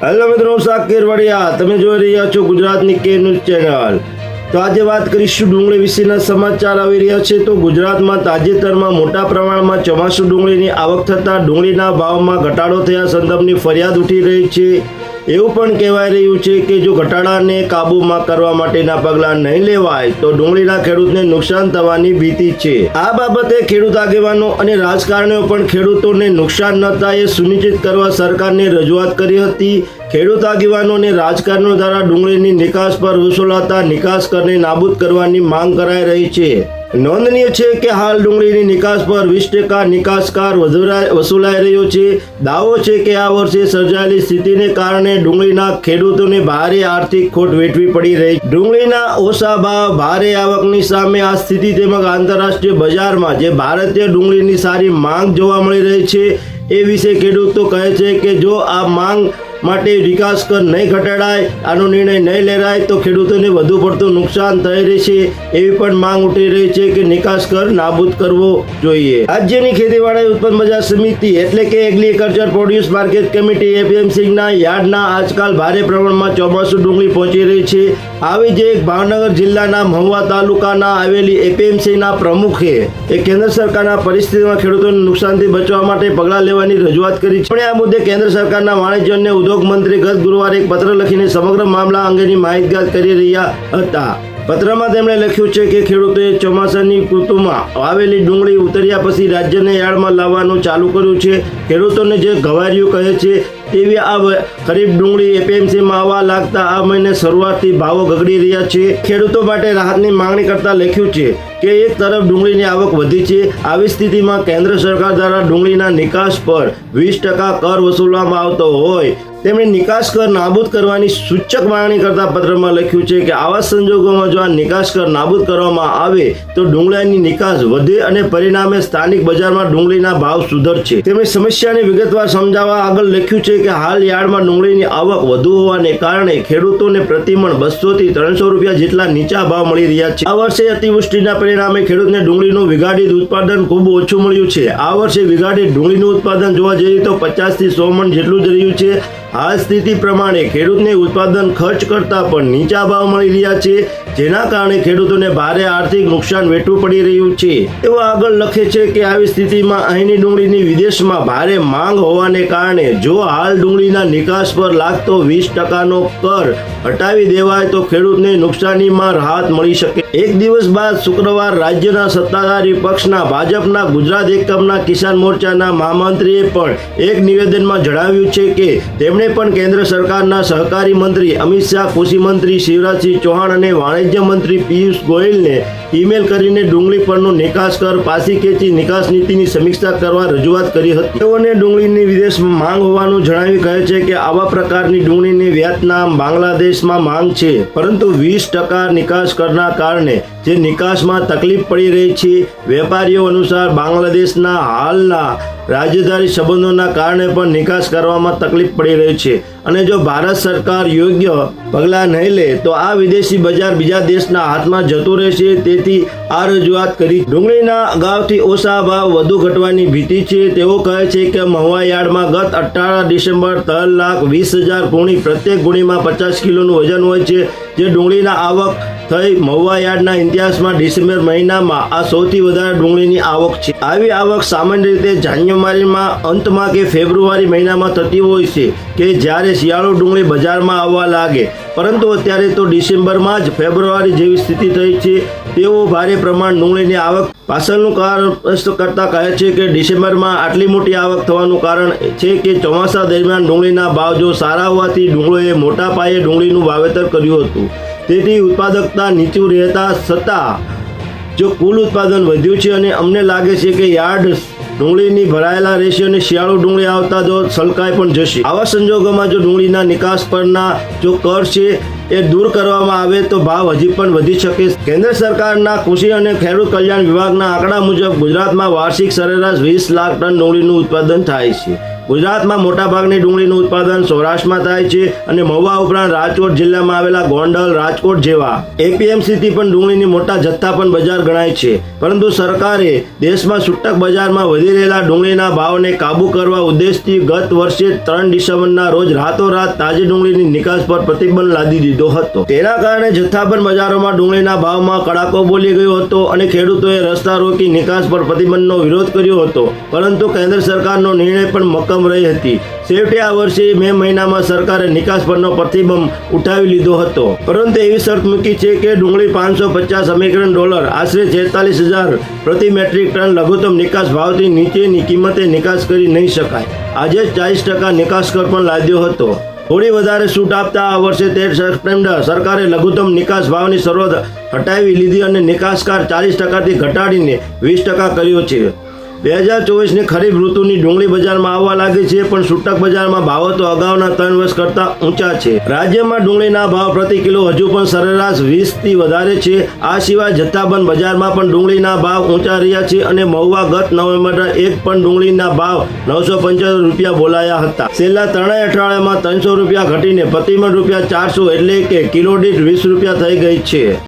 Hello મિત્રો, હું સાકિર વડિયા. તમે જોઈ રહ્યા છો ગુજરાતની કે ન્યૂઝ ચેનલ. તો આજે વાત કરીશું ડુંગળી વિશેના સમાચાર આવી રહ્યા છે. તો ગુજરાતમાં તાજેતરમાં મોટા પ્રમાણમાં ચોમાસુ ડુંગળીની આવક થતાં ડુંગળીના ભાવમાં ઘટાડો થયા સંદર્ભની ફરિયાદ ઉઠી રહી છે. એવું પણ કહેવાય રહ્યું છે કે જો ઘટાડાને કાબૂમાં કરવા માટેના પગલાં નહીં લેવાય, તો ડુંગળીના ખેડૂતને નુકસાન થવાની ભીતિ છે. આ બાબતે ખેડૂત આગેવાનો અને રાજકારણીઓ પણ ખેડૂતોને નુકસાન ન થાય એ સુનિશ્ચિત કરવા સરકારને રજૂઆત કરી હતી. ખેડૂત આગેવાનો અને રાજકારણીઓ દ્વારા ડુંગળીની નિકાસ પર વસૂલાતા નિકાસ કરને નાબૂદ કરવાની માંગ કરાઈ રહી છે. નોંધનીય છે કે હાલ ડુંગળીની નિકાસ પર વીસ ટકા નિકાસકાર વસૂલાઈ રહ્યો છે. દાવો છે કે આ વર્ષે સર્જાયેલી સ્થિતિને કારણે ડુંગળીના ખેડૂતોને ભારે આર્થિક ખોટ વેઠવી પડી રહી. ડુંગળીના ઓછા ભાવ, ભારે આવકની સામે આ સ્થિતિ તેમજ આંતરરાષ્ટ્રીય બજારમાં જે ભારતીય ડુંગળીની સારી માંગ જોવા મળી રહી છે એ વિશે ખેડૂતો કહે છે કે જો આ માંગ માટે વિકાસ કર નહીં ઘટાડાય, આનો નિર્ણય નહીં લેરાય તો ખેડૂતોને વધુ પડતું નુકસાન થઈ રહેશે. એવી પણ માંગ ઉઠી રહી છે કે નિકાસ કર, નાબૂદ કરવો જોઈએ. રાજ્યની ખેતીવાડી ઉત્પન્ન બજાર સમિતિ એટલે કે એગ્રીકલ્ચર પ્રોડ્યુસ માર્કેટ કમિટી એપીએમસીના યાર્ડના આજકાલ ભારે પ્રમાણમાં ચોમાસુ ડુંગળી પહોંચી રહી છે. આવી જ એક ભાવનગર જિલ્લાના મહુવા તાલુકાના આવેલી એપીએમસીના પ્રમુખે એ કેન્દ્ર સરકારના પરિસ્થિતિમાં ખેડૂતોને નુકસાનથી બચવા માટે પગલાં લેવાની રજૂઆત કરી છે. પણ આ મુદ્દે કેન્દ્ર સરકારના વાણિજ્ય અને ઉદ્યોગ મંત્રી ગત ગુરુવારે એક પત્ર લખીને સમગ્ર મામલા અંગેની માહિતગાર કરી રહ્યા હતા. પત્રમાં તેમણે લખ્યું છે કે ખેડૂતોએ ચોમાસાની ઋતુમાં આવેલી ડુંગળી ઉતર્યા પછી રાજ્યને યાર્ડમાં લાવવાનું ચાલુ કર્યું છે. ખેડૂતોને જે ઘવારીઓ કહે છે તેવી આ ખરીફ ડુંગળી એપીએમસીમાં આવવા લાગતા આ મહિને શરૂઆતથી ભાવો ગગડી રહ્યા છે. ખેડૂતો માટે રાહતની માંગણી કરતા લખ્યું છે કે એક તરફ ડુંગળીની આવક વધી છે. આવી સ્થિતિમાં કેન્દ્ર સરકાર દ્વારા ડુંગળીના નિકાસ પર વીસ ટકા કર વસૂલવામાં આવતો હોય તેમણે નિકાસ કર નાબૂદ કરવાની સૂચક માંગણી કરતા પત્રમાં લખ્યું છે કે આવા સંજોગોમાં જો આ નિકાસ કર નાબૂદ કરવામાં આવે તો ડુંગળીની નિકાસ વધે અને પરિણામે સ્થાનિક બજારમાં ડુંગળીના ભાવ સુધરશે. તેમણે સમસ્યાને વિગતવાર સમજાવવા આગળ લખ્યું છે કે હાલ યાર્ડમાં ડુંગળીની આવક વધુ હોવાને કારણે ખેડૂતોને પ્રતિમણ બસો થી ત્રણસો રૂપિયા જેટલા નીચા ભાવ મળી રહ્યા છે. આ વર્ષે અતિવૃષ્ટિના પરિણામે ખેડૂતને ડુંગળીનું વિઘાડિત ઉત્પાદન ખૂબ ઓછું મળ્યું છે. આ વર્ષે વિઘાડિત ડુંગળીનું ઉત્પાદન જોવા જઈએ તો પચાસથી સો મણ જેટલું જ રહ્યું છે. આ સ્થિતિ પ્રમાણે ખેડૂતને ઉત્પાદન ખર્ચ કરતા પણ નીચા ભાવ મળી રહ્યા છે, જેના કારણે ખેડૂતોને ભારે આર્થિક નુકસાન વેઠવું પડી રહ્યું છે. તેઓ આગળ લખે છે કે આવી સ્થિતિમાં અહીંની ડુંગળીની વિદેશમાં ભારે માંગ હોવાને કારણે જો હાલ ડુંગળીના નિકાસ પર લાગતો વીસ ટકાનો કર હટાવી દેવાય તો ખેડૂતને નુકસાનીમાં રાહત મળી શકે. એક દિવસ બાદ શુક્રવાર રાજ્યના સત્તાધારી પક્ષના ભાજપના ગુજરાત એકમના કિસાન મોરચાના મહામંત્રીએ પણ એક નિવેદનમાં જણાવ્યું છે કે તેમણે પણ કેન્દ્ર સરકારના સહકારી મંત્રી અમિત શાહ, કૃષિ મંત્રી શિવરાજસિંહ ચૌહાણ અને વાણિજ્ય મંત્રી પિયુષ ગોયલને ઈમેલ કરીને ડુંગળી પરનો નિકાસ કર પાછી ખેંચી નિકાસ નીતિની સમીક્ષા કરવા રજૂઆત કરી હતી. તેઓને ડુંગળીની વિદેશમાં માંગ હોવાનું જણાવી કહે છે કે આવા પ્રકારની ડુંગળીની વિયેતનામ બાંગ્લાદેશમાં માંગ છે, પરંતુ વીસ ટકા નિકાસ કરના કારણે જે નિકાસમાં તકલીફ પડી રહી છે, વેપારીઓ અનુસાર બાંગ્લાદેશના હાલના રાજ્યધારી સંબંધોના કારણે પણ નિકાસ કરવામાં તકલીફ પડી રહી છે. અને જો ભારત સરકાર યોગ્ય પગલાં નહીં લે, તો આ વિદેશી બજાર બીજા દેશના હાથમાં જતું રહેશે. તેથી આ રજૂઆત કરી. ડુંગળીના અગાઉથી ઓછા ભાવ વધુ ઘટવાની ભીતિ છે. તેઓ કહે છે કે મહુવા યાર્ડમાં ગત અઠાર ડિસેમ્બર ત્રણ લાખ વીસ હજાર ગુણી પ્રત્યેક ગુણીમાં પચાસ કિલોનું વજન હોય છે, જે ડુંગળીના આવક થઈ મહુવા યાર્ડના ઇતિહાસમાં ડિસેમ્બર મહિનામાં આ સૌથી વધારે ડુંગળીની આવક છે. આવી આવક સામાન્ય રીતે જાન્યુઆરીમાં અંતમાં કે ફેબ્રુઆરી મહિનામાં થતી હોય છે કે જ્યારે શિયાળો ડુંગળી બજારમાં આવવા લાગે. પરંતુ અત્યારે તો ડિસેમ્બરમાં જ ફેબ્રુઆરી જેવી સ્થિતિ થઈ છે. તેઓ ભારે પ્રમાણ ડુંગળીની આવક પાછળનું કારણ કરતા કહે છે કે ડિસેમ્બરમાં આટલી મોટી આવક થવાનું કારણ છે કે ચોમાસા દરમિયાન ડુંગળીના ભાવ જો સારા હોવાથી ડુંગળોએ મોટા પાયે ડુંગળીનું વાવેતર કર્યું હતું. તેથી ઉત્પાદકતા નીચું રહેતા છતાં જો કુલ ઉત્પાદન વધ્યું છે અને અમને લાગે છે કે યાર્ડ ડુંગળીની ભરાયેલા રહેશે અને શિયાળુ ડુંગળી આવતા જો છલકાઈ પણ જશે. આવા સંજોગોમાં જો ડુંગળીના નિકાસ પરના જો કર છે એ દૂર કરવામાં આવે તો ભાવ હજી પણ વધી શકે કેન્દ્ર સરકારના કૃષિ અને ખેડૂત કલ્યાણ વિભાગના આંકડા મુજબ ગુજરાતમાં વાર્ષિક સરેરાશ વીસ લાખ ટન ડુંગળીનું ઉત્પાદન થાય છે. ગુજરાતમાં મોટાભાગની ડુંગળીનું ઉત્પાદન સૌરાષ્ટ્રમાં થાય છે અને મહુવા ઉપરાંત રાજકોટ જિલ્લામાં આવેલા ગોંડલ, રાજકોટ જેવા એપીએમસીથી પણ ડુંગળીની મોટા જથ્થા પણ બજાર ગણાય છે. પરંતુ સરકારે દેશમાં છૂટક બજારમાં વધી રહેલા ડુંગળીના ભાવને કાબૂ કરવા ઉદ્દેશથી ગત વર્ષે ત્રણ ડિસેમ્બરના રોજ રાતોરાત તાજી ડુંગળીની નિકાસ પર પ્રતિબંધ લાદી દીધો હતો. તેના કારણે જથ્થાબંધ બજારોમાં ડુંગળીના ભાવમાં કડાકો બોલી ગયો હતો અને ખેડૂતોએ રસ્તા રોકી નિકાસ પર પ્રતિબંધનો વિરોધ કર્યો હતો. પરંતુ કેન્દ્ર સરકારનો નિર્ણય પણ મક્કમ રહી હતી. છેવટે આ વર્ષે મે મહિનામાં સરકારે નિકાસ પરનો પ્રતિબંધ ઉઠાવી લીધો હતો. પરંતુ એવી શરત મૂકી છે કે ડુંગળી પાંચસો પચાસ અમેરિકન ડોલર, આશરે છેતાલીસ હજાર પ્રતિ મેટ્રિક ટન લઘુત્તમ નિકાસ ભાવથી નીચેની કિંમતે નિકાસ કરી નહીં શકાય. આજે ચાલીસ ટકા નિકાસ કર પણ લાદ્યો હતો. થોડી વધારે છૂટ આપતા આ વર્ષે તેર સપ્ટેમ્બર સરકારે લઘુત્તમ નિકાસ ભાવની શરૂઆત હટાવી લીધી અને નિકાસકાર ચાલીસ ટકાથી ઘટાડીને વીસ ટકા કર્યો છે. બે હજાર ચોવીસની ખરીફ ઋતુની ડુંગળી બજારમાં આવવા લાગી છે, પણ છૂટક બજારમાં ભાવો તો અગાઉના ત્રણ વર્ષ કરતાં ઊંચા છે. રાજ્યમાં ડુંગળીના ભાવ પ્રતિ કિલો હજુ પણ સરેરાશ વીસથી વધારે છે. આ સિવાય જથ્થાબંધ બજારમાં પણ ડુંગળીના ભાવ ઊંચા રહ્યા છે અને મહુવા ગત નવેમ્બર એક પણ ડુંગળીના ભાવ નવસો પંચોતેર રૂપિયા બોલાયા હતા. છેલ્લા ત્રણેય અઠવાડિયામાં ત્રણસો રૂપિયા ઘટીને પ્રતિમણ રૂપિયા ચારસો એટલે કે કિલો દીઠ વીસ રૂપિયા થઈ ગઈ છે.